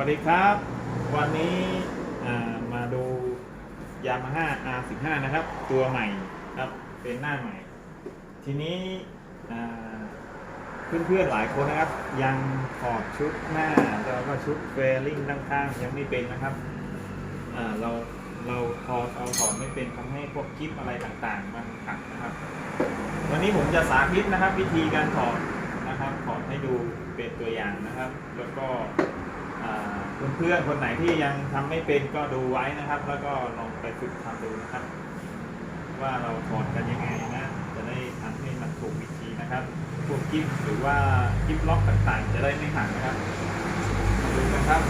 วัสดีครับ วันนี้มาดู Yamaha R15 นะครับ ตัวใหม่ครับเป็นหน้าใหม่ ทีนี้เพื่อนๆหลายคนนะครับ ยังถอดชุดหน้าแล้วก็ชุดเฟรลิงด้านข้างยังไม่เป็นนะครับเราเราพอเอาถอดไม่เป็นทำให้พวกคลิปอะไรต่างๆ มันขัดนะครับ วันนี้ผมจะสาธิตนะครับ วิธีการถอดนะครับถอดให้ดูเป็นตัวอย่างนะครับ แล้วก็ เพื่อนๆคนไหนที่ยังทำไม่เป็นก็ดูไว้นะครับ แล้วก็ลองไปฝึกทำดูนะครับ ว่าเราถอดกันยังไงนะ จะได้ทำให้มันถูกวิธีนะครับพวกกิฟหรือว่ากิฟล็อกต่างๆ จะได้ไม่หักนะครับมาดูนะครับ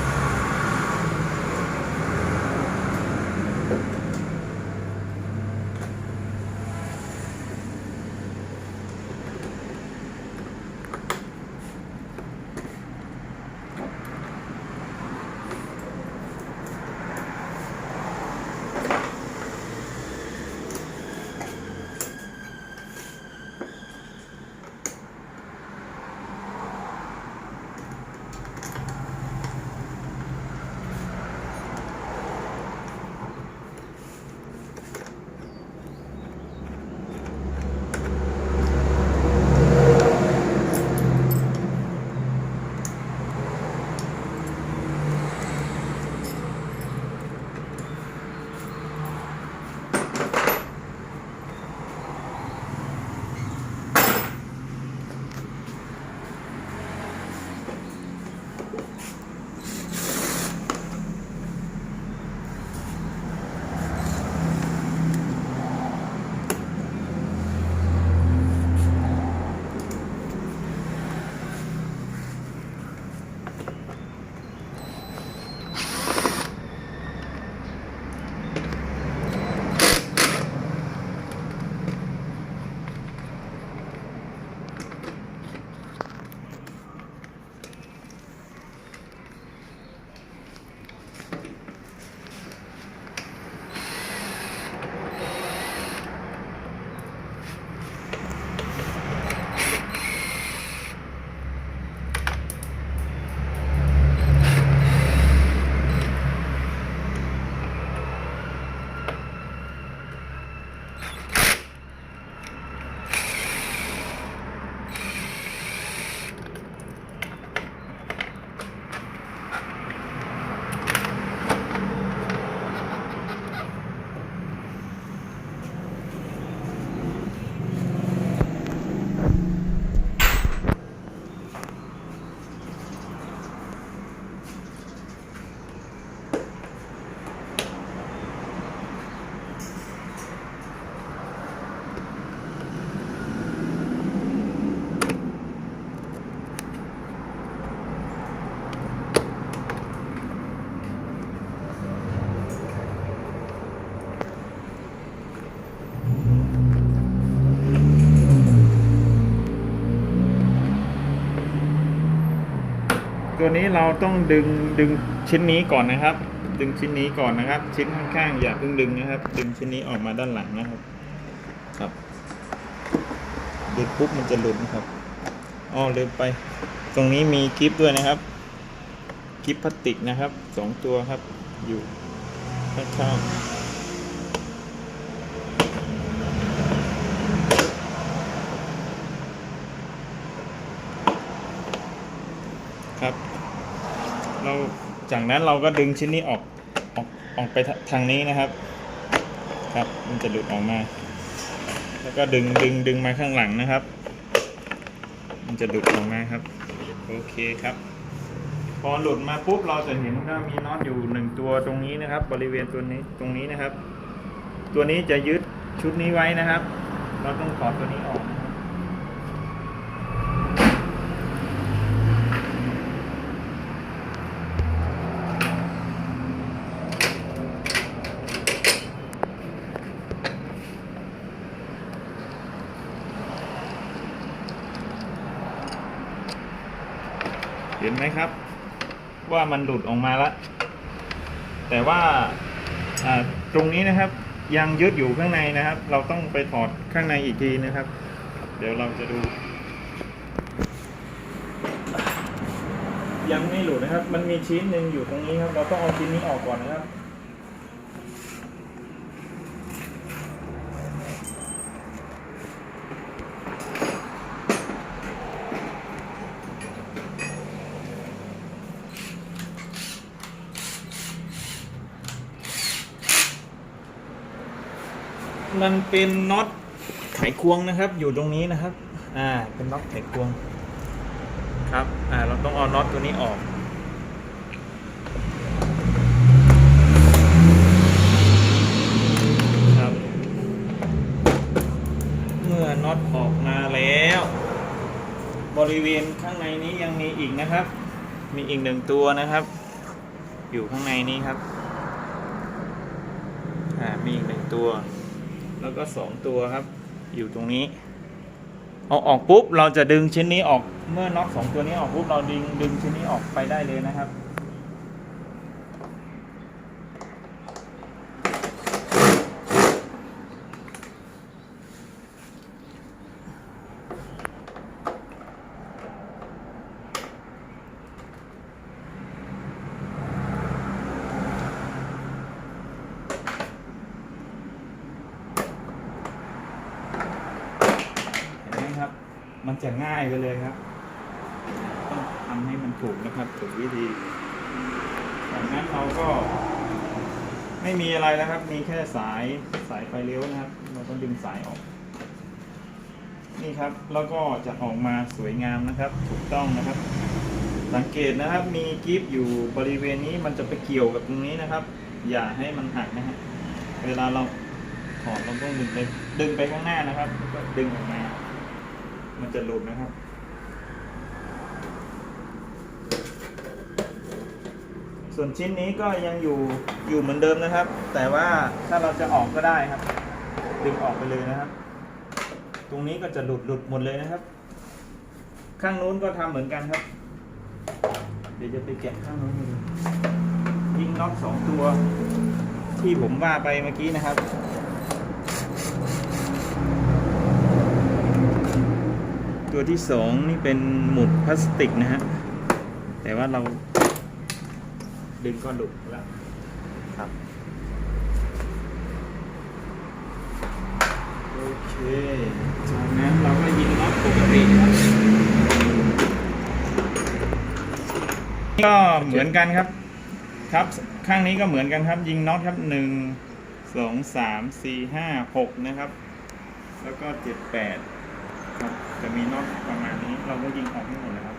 ตัวนี้เราต้องดึงดึงชิ้นนี้ก่อนนะครับ ดึงชิ้นนี้ก่อนนะครับ ชิ้นข้างๆอย่าเพิ่งดึงนะครับ ดึงชิ้นนี้ออกมาด้านหลังนะครับ ครับดึงปุ๊บมันจะหลุดนะครับอ๋อลืมไป ตรงนี้มีกิฟด้วยนะครับกิฟพลาสติกนะครับสองตัวครับอยู่ข้างๆ ครับ เราจากนั้นเราก็ดึงชิ้นนี้ออกออกออกไปททางนี้นะครับ ครับ มันจะหลุดออกมา แล้วก็ดึงดึงดึงมาข้างหลังนะครับ มันจะหลุดออกมาครับ โอเคครับ พอหลุดมาปุ๊บเราจะเห็นว่ามีน็อตอยู่หนึ่งตัวตรงนี้นะครับ บริเวณตัวนี้ตรงนี้นะครับ ตัวนี้จะยึดชุดนี้ไว้นะครับ เราต้องถอดตัวนี้ออกนะครับ เห็นไหมครับ ว่ามันหลุดออกมาละแต่ว่าตรงนี้นะครับยังยึดอยู่ข้างในนะครับ เราต้องไปถอดข้างในอีกทีนะครับ เดี๋ยวเราจะดู ยังไม่หลุดนะครับ มันมีชิ้นหนึ่งอยู่ตรงนี้ครับ เราต้องเอาชิ้นนี้ออกก่อนนะครับ มันเป็นน็อตไขควงนะครับ อยู่ตรงนี้นะครับ อ่า เป็นน็อตไขควง ครับ อ่า เราต้องเอาน็อตตัวนี้ออกครับ เมื่อน็อตออกมาแล้ว บริเวณข้างในนี้ยังมีอีกนะครับ มีอีกหนึ่งตัวนะครับ อยู่ข้างในนี้ครับ อ่า มีอีกหนึ่งตัว แล้วก็สองตัวครับ อยู่ตรงนี้ เอาออกปุ๊บเราจะดึงชิ้นนี้ออกเมื่อน็อตสองตัวนี้ออกปุ๊บเราดึงดึงชิ้นนี้ออกไปได้เลยนะครับ เห็นไหมครับ มันจะง่ายไปเลยครับ ต้องทำให้มันถูกนะครับถูกวิธีจากนั้นเราก็ ไม่มีอะไรนะครับ มีแค่สายสายไฟเลี้ยวนะครับ เราก็ดึงสายออก นี่ครับแล้วก็จะออกมาสวยงามนะครับ ถูกต้องนะครับ สังเกตนะครับ มีกิฟอยู่บริเวณนี้มันจะไปเกี่ยวกับตรงนี้นะครับ อย่าให้มันหักนะฮะเวลาเราถอดเราต้องดึงไปดึงไปข้างหน้านะครับแล้วก็ดึงออกมา มันจะหลุดนะครับ ส่วนชิ้นนี้ก็ยังอยู่อยู่เหมือนเดิมนะครับ แต่ว่าถ้าเราจะออกก็ได้ครับ ดึงออกไปเลยนะครับ ตรงนี้ก็จะหลุดหลุดหมดเลยนะครับ ข้างนู้นก็ทำเหมือนกันครับ เดี๋ยวจะไปแกะข้างนู้นยิงน็อตสองตัว ที่ผมว่าไปเมื่อกี้นะครับ ตัวที่สองนี่เป็นหมุดพลาสติกนะฮะ แต่ว่าเราดึงก็หลุดแล้วครับโอเคจากนั้นเราก็ยิงน็อตปกติครับก็เหมือนกันครับ ครับ ข้างนี้ก็เหมือนกันครับ ยิงน็อตครับหนึ่งสองสามสี่ห้าหกนะครับ แล้วก็เจ็ดแปดครับ จะมีน็อตประมาณนี้เราก็ยิงออกให้หมดนะครับ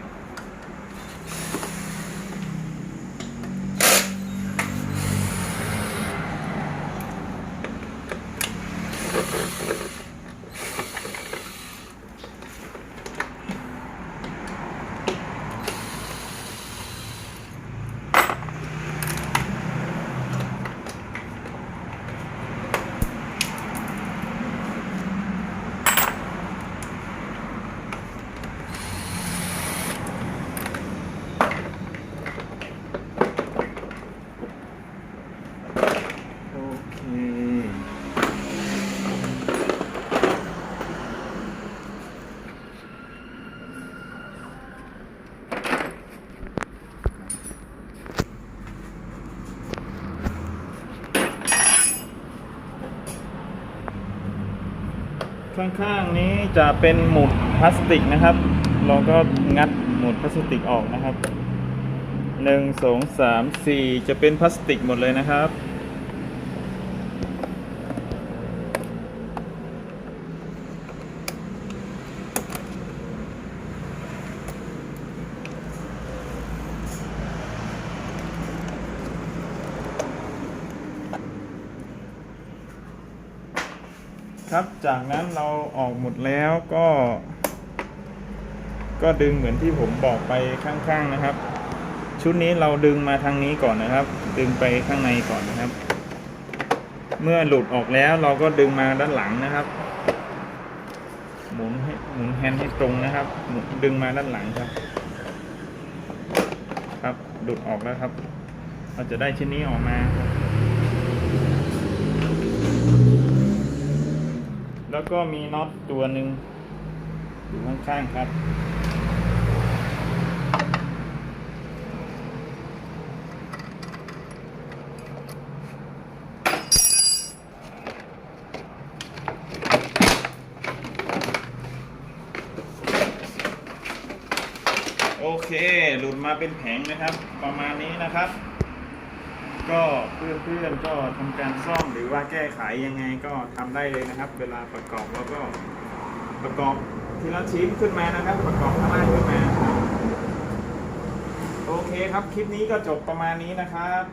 โอเค ข้างๆนี้จะเป็นหมุดพลาสติกนะครับ เราก็งัดหมุดพลาสติกออกนะครับหนึ่งสองสามสี่จะเป็นพลาสติกหมดเลยนะครับ ครับ จากนั้นเราออกหมดแล้วก็ ก็ดึงเหมือนที่ผมบอกไปข้างๆนะครับ ชุดนี้เราดึงมาทางนี้ก่อนนะครับ ดึงไปข้างในก่อนนะครับ เมื่อหลุดออกแล้วเราก็ดึงมาด้านหลังนะครับ หมุนให้หมุนแฮนด์ให้ตรงนะครับดึงมาด้านหลังครับ ครับหลุดออกแล้วครับ เราจะได้ชิ้นนี้ออกมาครับ แล้วก็มีน็อตตัวหนึ่งอยู่ข้างๆครับ โอเค หลุดมาเป็นแผงนะครับ ประมาณนี้นะครับ ก็เพื่อนๆก็ทำการซ่อมหรือว่าแก้ไขยังไงก็ทำได้เลยนะครับ เวลาประกอบแล้วก็ประกอบทีละชิ้นขึ้นมานะครับ ประกอบข้างล่างขึ้นมาโอเคครับคลิปนี้ก็จบประมาณนี้นะครับ